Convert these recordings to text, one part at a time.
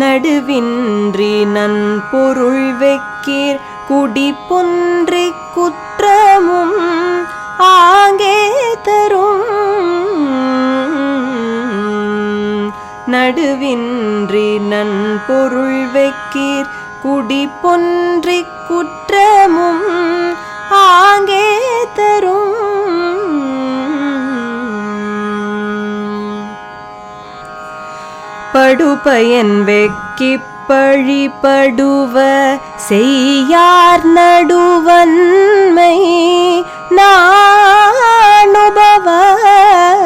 நடுவின்றி நன் பொருள் வெக்கீர் குடி பொன்றி குற்றமும் ஆங்கே தரும். நடுவின்றி நன் பொருள் வெக்கீர் குடி பொன்றி குற்றமும் ஆங்கே தரும். படுபயன் வெக்கி பழிபடுவ செய்யார் நடுவன்மை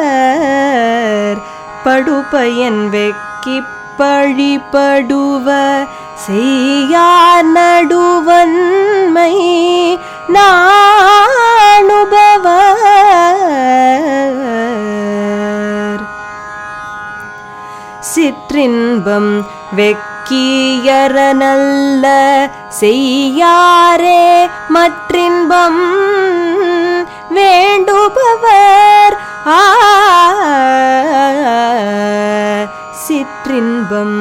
நாணுபவர் படுபயன் வெக்கி பழிபடுவ செய்யார் நடுவன்மை நான் சிற்றின்பம் வெக்கீயர நல்ல செய்யாரே மற்றின்பம் வேண்டுபவர் ஆ சிற்றின்பம்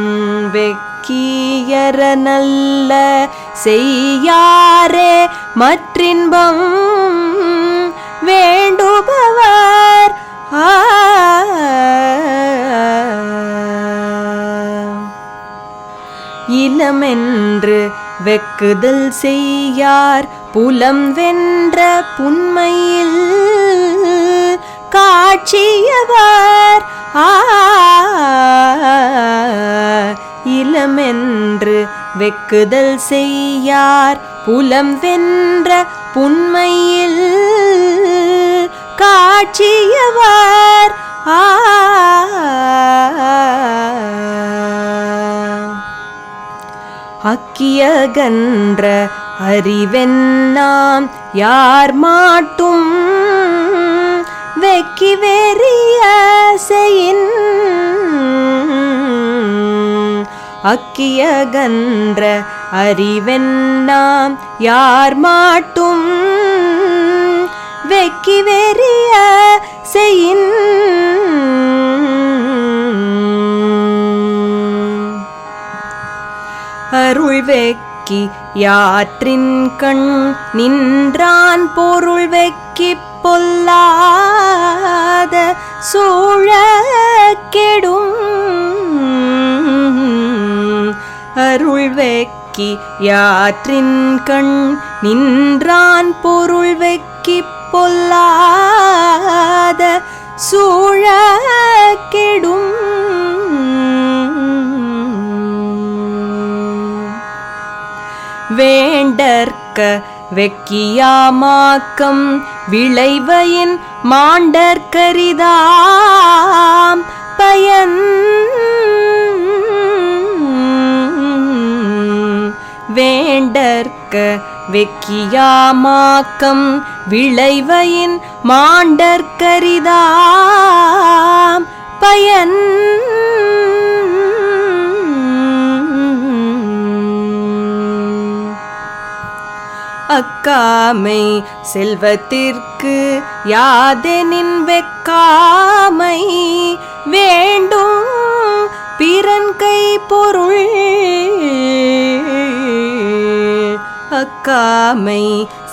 வெக்கீயர நல்ல செய்யாரே மற்றின்பம் வேண்டுபவர் வெக்குதல் செய்யார் புலம் வென்ற புண்மையில் காட்சியவர் ஆ இளமென்று வெக்குதல் செய்யார் புலம் வென்ற புண்மையில் காட்சியவர் அக்கியகன்ற அறிவென்னாம் யார் மாட்டும்? வெக்கி வெறிய செயின் அக்கியகன்ற அறிவென்னாம் யார் மாட்டும்? வெக்கி வெறி அருள் வெக்கி யாற்றின் கண் நின்றான் பொருள் வெக்கி பொல்லாத சூழ கெடும் அருள் வெக்கி யாற்றின் கண் நின்றான் பொருள் வெக்கி பொல்லாத சூழ கெடும் வேண்டற்க வெக்கியாமாக்கம் விளைவையின் மாண்டற்கரிதாம் பயன் வேண்டற்க வெக்கியாமாக்கம் விளைவையின் மாண்டற்கரிதாம் பயன் அக்காமை செல்வத்திற்கு யாதெனின் வெக்காமை வேண்டும் பிறன் கை பொருள். அக்காமை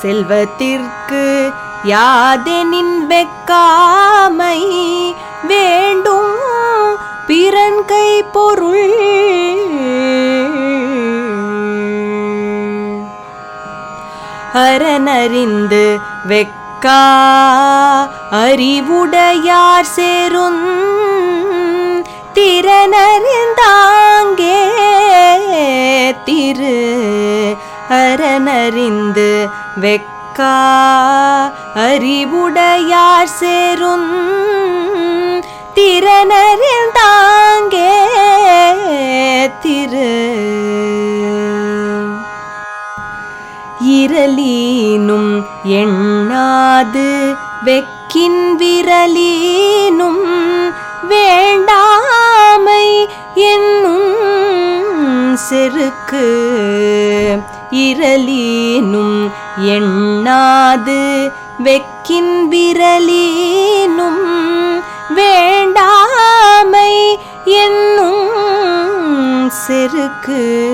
செல்வத்திற்கு யாதெனின் வெக்காமை வேண்டும் பிறன் கை பொருள். அரணறிந்து வெக்கா அறிவுடையார் சேரும் திறனறிந்தாங்கே திரு அரணறிந்து வெக்கா அறிவுடையார் சேரும் திறனறிந்தாங்கே திரு விரலீனும் எண்ணாது வெக்கின் விரலீனும் வேண்டாமை என்னும் செருக்கு. இரலீனும் எண்ணாது வெக்கின் விரலீனும் வேண்டாமை என்னும் செருக்கு.